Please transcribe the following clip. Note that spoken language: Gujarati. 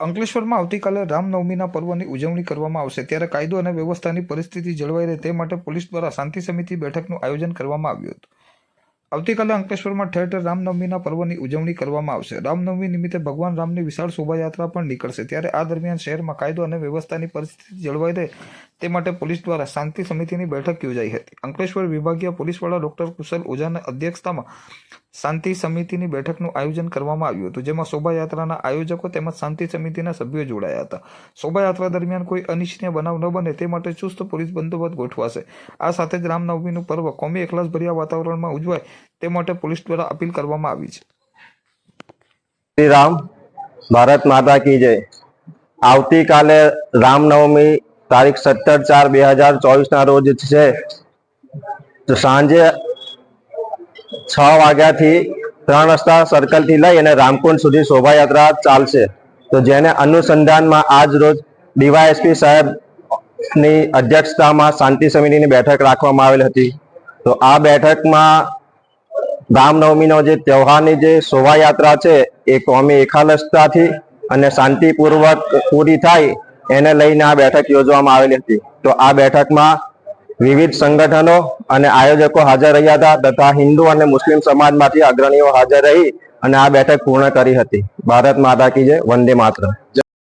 અંકલેશ્વરમાં આવતીકાલે રામનવમીના પર્વની ઉજવણી કરવામાં આવશે. ત્યારે કાયદો અને વ્યવસ્થાની પરિસ્થિતિ જળવાઈ રહે તે માટે પોલીસ દ્વારા શાંતિ સમિતિ બેઠકનું આયોજન કરવામાં આવ્યું હતું. આવતીકાલે અંકલેશ્વરમાં ઠેર ઠેર રામનવમીના પર્વની ઉજવણી કરવામાં આવશે. રામનવમી નિમિત્તે ભગવાન રામની વિશાળ શોભાયાત્રા પણ નીકળશે. ત્યારે આ દરમિયાન શહેરમાં કાયદો અને વ્યવસ્થાની પરિસ્થિતિ જળવાઈ રહે તે માટે પોલીસ દ્વારા શાંતિ સમિતિની બેઠક યોજાઈ હતી. અંકલેશ્વર વિભાગીય પોલીસ ડોક્ટર કુશલ ઓઝાના અધ્યક્ષતામાં શાંતિ સમિતિની બેઠકનું આયોજન કરવામાં આવ્યું હતું, જેમાં શોભાયાત્રાના આયોજકો તેમજ શાંતિ સમિતિના સભ્યો જોડાયા હતા. શોભાયાત્રા દરમિયાન કોઈ અનિચ્છનીય બનાવ ન બને તે માટે ચુસ્ત પોલીસ બંદોબસ્ત ગોઠવાશે. આ સાથે જ રામનવમીનું પર્વ કોમી એકલાસભર્યા વાતાવરણમાં ઉજવાય તે માટે પોલીસ દ્વારા અપીલ કરવામાં આવી છે. શ્રી રામ, ભારત માતા કી જય. આવતીકાલે રામનવમી તારીખ સત્તર ચાર બે હજાર ચોવીસ ના રોજ છે સાંજે છ વાગ્યાથી ત્રણ રસ્તા સર્કલથી લઈ અને રામકુંડ સુધી શોભાયાત્રા ચાલશે. તો જેને અનુસંધાનમાં આજ રોજ ડીવાયએસપી સાહેબની અધ્યક્ષતામાં શાંતિ સમિતિની બેઠક રાખવામાં આવેલ હતી. તો આ બેઠકમાં રામનવમીનો જે તહેવારની જે શોભાયાત્રા છે, એ કોમી એકાલસતાથી અને શાંતિપૂર્વક પૂરી થાય એને લઈને આ બેઠક યોજવામાં આવેલી હતી. તો આ બેઠકમાં વિવિધ સંગઠનો અને આયોજકો હાજર રહ્યા હતા તથા હિન્દુ અને મુસ્લિમ સમાજમાંથી અગ્રણીઓ હાજર રહી અને આ બેઠક પૂર્ણ કરી હતી. ભારત માતા કી જય, વંદે માતરમ.